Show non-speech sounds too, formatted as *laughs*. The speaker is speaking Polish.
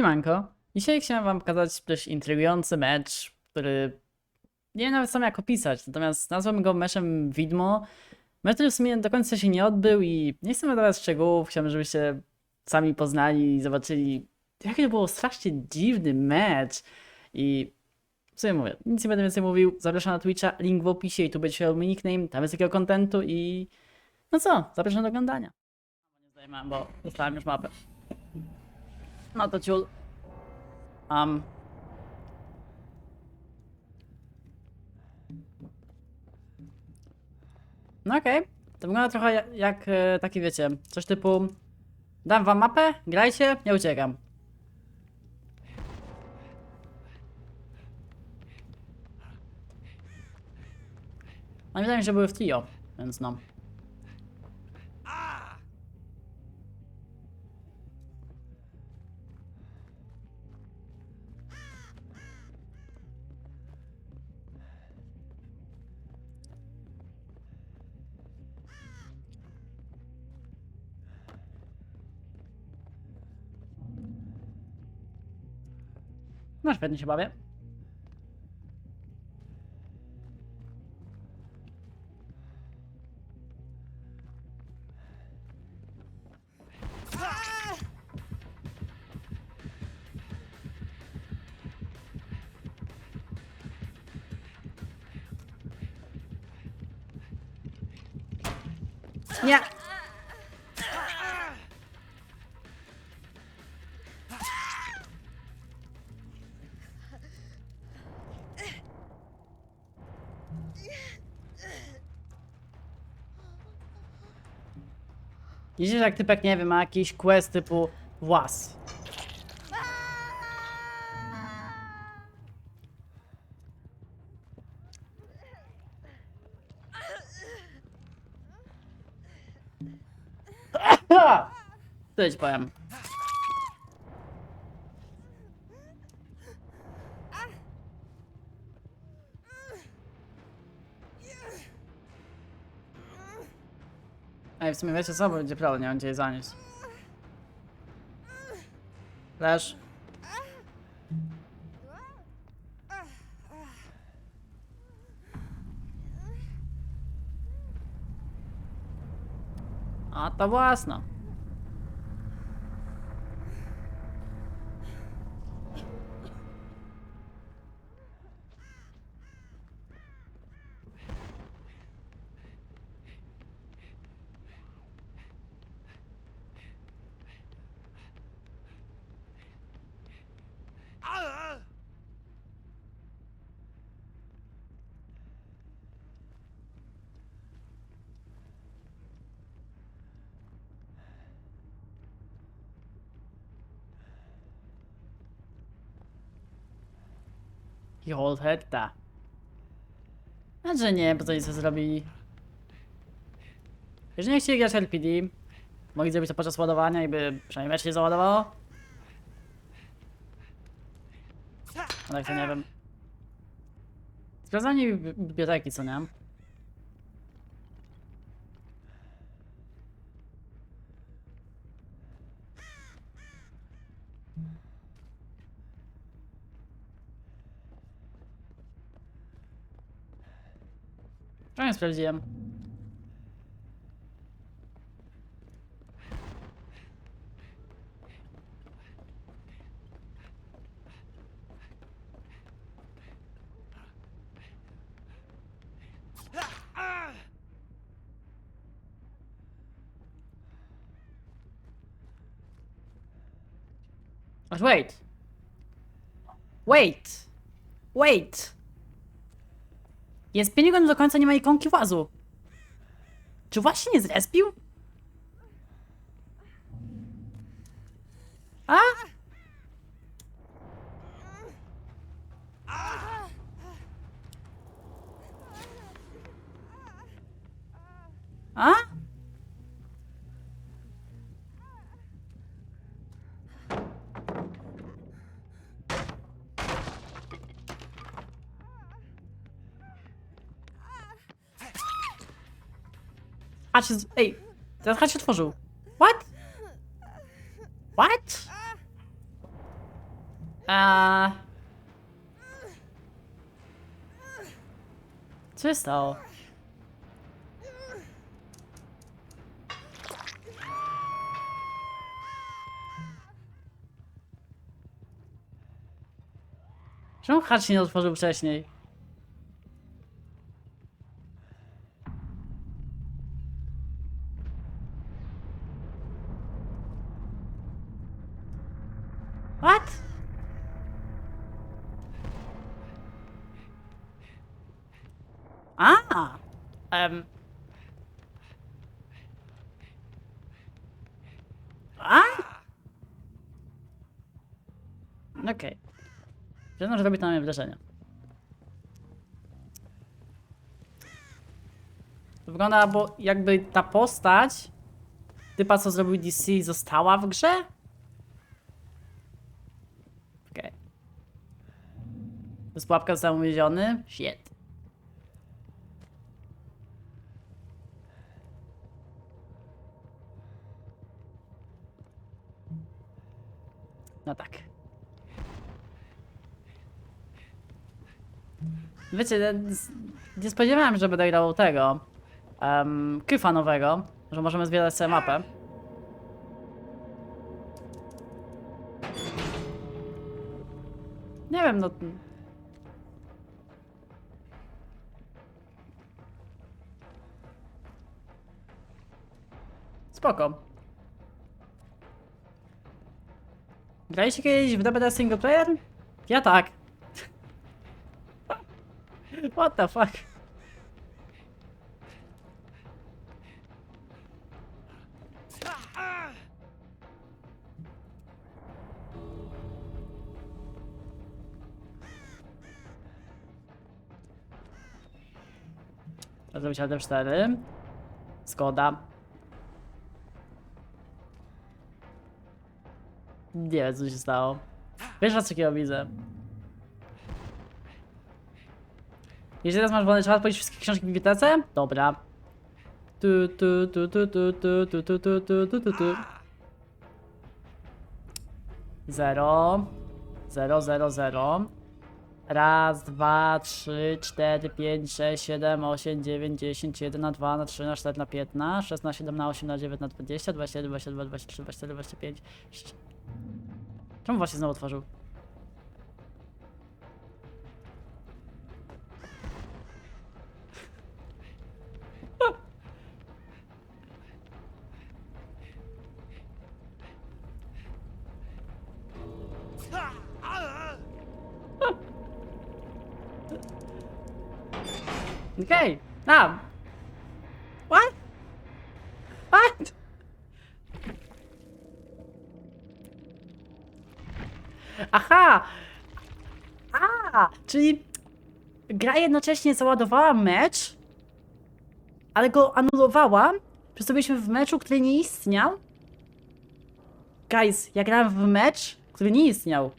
Siemanko. Dzisiaj chciałem wam pokazać dość intrygujący mecz, który nie wiem nawet sam jak opisać, natomiast nazwałbym go meczem widmo. Mecz, który w sumie do końca się nie odbył i nie chcę wydawać szczegółów, chciałbym, żebyście sami poznali i zobaczyli, jaki to był strasznie dziwny mecz i co ja mówię, nic nie będę więcej mówił, zapraszam na Twitcha, link w opisie i tu będzie mój nickname, tam jest takiego kontentu i no co, zapraszam do oglądania. Nie zdejmę, bo dostałem już mapę. No to ciul. Um. No okej. To wygląda trochę jak, jak e, taki wiecie, coś typu dam wam mapę, grajcie, nie uciekam. No wydaje mi się, że były w trio, więc no. No świetnie się bawię. Nie! Widzisz, jak typek, nie wiem, ma jakiś quest typu włas. *laughs* Ci powiem. Ej, w sumie wiecie co, bo będzie problem, nie będzie jej zanieść. Leż. A to własna. I hold hetta. A że nie, bo to nic zrobili. Jeżeli nie chcieli grać LPD, mogli zrobić to podczas ładowania i by przynajmniej mecz się załadowało. No tak to nie wiem. Sprawdzanie bibli- biblioteki, co nie? But wait. Wait. Wait. Jest minut do końca, nie ma ikonki włazu. Czy właśnie nie zrespił? A? A? Się... Ej, ten hacz się otworzył. What? What? Co stało? Czemu hacz nie otworzył wcześniej? A! Um. A! Okej. Okay. Że robi na mnie wrażenie. To wygląda, bo jakby ta postać typa, co zrobił DC, została w grze? Okej. Okay. To jest pułapka uwięziony? Shit. No tak. Wiecie, nie spodziewałem się, że będę grał tego um, kyfa nowego, że możemy zwiedzać sobie mapę. Nie wiem, no... Spoko. Graliście kiedyś w DBD single player? Ja tak. *laughs* What the fuck? Zrobić LD4. Zgoda. Nie wiem, co się stało. Wiesz, raz takiego widzę. Jeśli teraz masz wolny czas, powiedzieć wszystkie książki w bibliotece? Dobra. Tu, tu, tu, tu, tu, tu, tu, tu, tu, tu, tu, tu, tu. Zero. Zero, zero, zero. Raz, dwa, trzy, cztery, pięć, sześć, siedem, osiem, dziewięć, dziesięć, jeden na dwa, na trzy, na cztery, na piętnaście, szesnaście, siedem, na osiem, na dziewięć, na dwadzieścia, dwadzieścia dwadzieścia dwa, dwadzieścia trzy, dwadzieścia cztery, dwadzieścia pięć. Czemu właśnie znowu otworzył? *laughs* Okej, tam. What? What? Aha! A, czyli gra jednocześnie załadowała mecz, ale go anulowała, przez byliśmy w meczu, który nie istniał. Guys, ja grałem w mecz, który nie istniał.